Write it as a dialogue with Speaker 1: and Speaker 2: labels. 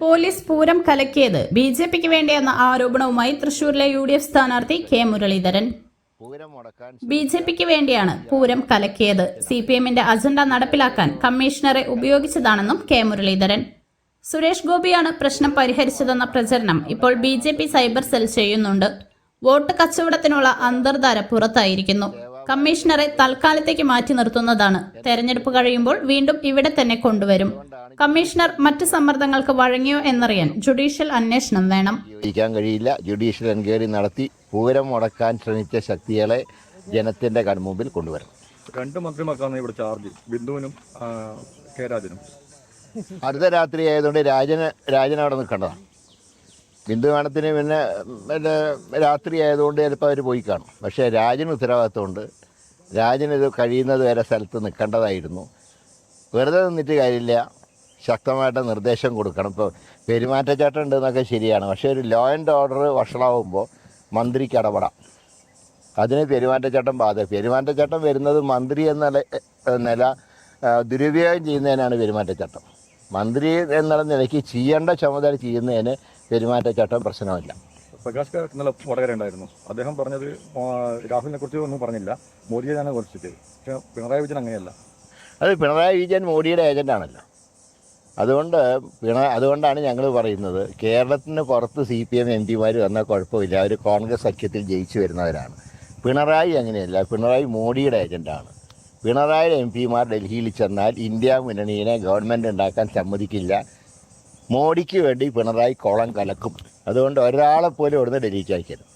Speaker 1: Police Pooram കലക്കിയത് B J പിക്ക് വേണ്ടിയെന്ന ആരോപണവുമായി തൃശൂരിലെ യു ഡി എഫ് സ്ഥാനാർത്ഥി കെ മുരളീധരൻ. ബി ജെ പിക്ക് വേണ്ടിയാണ് പൂരം കലക്കിയത്. സി പി എമ്മിന്റെ അജണ്ട നടപ്പിലാക്കാൻ കമ്മീഷണറെ ഉപയോഗിച്ചതാണെന്നും കെ മുരളീധരൻ. സുരേഷ് ഗോപിയാണ് പ്രശ്നം പരിഹരിച്ചതെന്ന പ്രചരണം ഇപ്പോൾ B J P cyber cell ചെയ്യുന്നുണ്ട്. വോട്ട് കച്ചവടത്തിനുള്ള അന്തർധാര പുറത്തായിരിക്കുന്നു. കമ്മീഷണറെ തൽക്കാലത്തേക്ക് മാറ്റി നിർത്തുന്നതാണ്. തെരഞ്ഞെടുപ്പ് കഴിയുമ്പോൾ വീണ്ടും ഇവിടെ തന്നെ കൊണ്ടുവരും. കമ്മീഷണർ മറ്റ് സമ്മർദ്ദങ്ങൾക്ക് വഴങ്ങിയോ എന്നറിയാൻ ജുഡീഷ്യൽ അന്വേഷണം വേണം.
Speaker 2: ജീവിക്കാൻ കഴിയില്ല. ജുഡീഷ്യൽ എൻക്വയറി നടത്തി പൂരം മുടക്കാൻ ശ്രമിച്ച ശക്തികളെ ജനത്തിന്റെ കൺമുമ്പിൽ കൊണ്ടുവരണം.
Speaker 3: രണ്ട് മന്ത്രിമാർക്കാണ് ഇവിടെ ചാർജ് ബിന്ദുവിനും കെ രാജനും
Speaker 2: അർദ്ധരാത്രി ആയതുകൊണ്ട് രാജന് രാജൻ അവിടെ നിൽക്കേണ്ടതാണ്. ബിന്ദു മേണത്തിന് പിന്നെ പിന്നെ രാത്രി ആയതുകൊണ്ട് ചിലപ്പോൾ അവർ പോയി കാണും. പക്ഷേ രാജന് ഉത്തരവാദിത്തമുണ്ട് രാജൻ ഇത് കഴിയുന്നത് വരെ സ്ഥലത്ത് നിൽക്കേണ്ടതായിരുന്നു. വെറുതെ നിന്നിട്ട് കാര്യമില്ല. ശക്തമായിട്ട് നിർദ്ദേശം കൊടുക്കണം. ഇപ്പോൾ പെരുമാറ്റച്ചട്ടം ഉണ്ടെന്നൊക്കെ ശരിയാണ്. പക്ഷേ ഒരു ലോ ആൻഡ് ഓർഡർ വഷളാവുമ്പോൾ മന്ത്രിക്ക് ഇടപെടാം. അതിന് പെരുമാറ്റച്ചട്ടം ബാധ പെരുമാറ്റച്ചട്ടം വരുന്നത് മന്ത്രി എന്ന നില ദുരുപയോഗം ചെയ്യുന്നതിനാണ് പെരുമാറ്റച്ചട്ടം. മന്ത്രി എന്നുള്ള നിലയ്ക്ക് ചെയ്യേണ്ട ചുമതല ചെയ്യുന്നതിന് പെരുമാറ്റച്ചട്ടം പ്രശ്നമില്ല.
Speaker 3: പ്രകാശ് നല്ല ഇന്നലെ വടകര ഉണ്ടായിരുന്നു. അദ്ദേഹം പറഞ്ഞത് രാഹുലിനെ കുറിച്ച് ഒന്നും പറഞ്ഞില്ല. മോദിയെയാണ് കുറിച്ചിട്ട് പക്ഷേ പിണറായി വിജയൻ അങ്ങനെയല്ല.
Speaker 2: അത് പിണറായി വിജയൻ മോഡിയുടെ ഏജന്റാണല്ലോ അതുകൊണ്ട് പിണ അതുകൊണ്ടാണ് ഞങ്ങൾ പറയുന്നത് കേരളത്തിന് പുറത്ത് സി പി എം എം പിമാർ വന്നാൽ കുഴപ്പമില്ല. അവർ കോൺഗ്രസ് സഖ്യത്തിൽ ജയിച്ചു വരുന്നവരാണ്. പിണറായി അങ്ങനെയല്ല. പിണറായി മോഡിയുടെ ഏജന്റാണ് പിണറായി എം പിമാർ ഡൽഹിയിൽ ചെന്നാൽ ഇന്ത്യ മുന്നണിയെ ഗവൺമെന്റ് ഉണ്ടാക്കാൻ സമ്മതിക്കില്ല. മോഡിക്ക് വേണ്ടി പിണറായി കോളം കലക്കും. അതുകൊണ്ട് ഒരാളെപ്പോലും ഇവിടുന്ന് ഡൽഹിക്ക് അയക്കരുത്.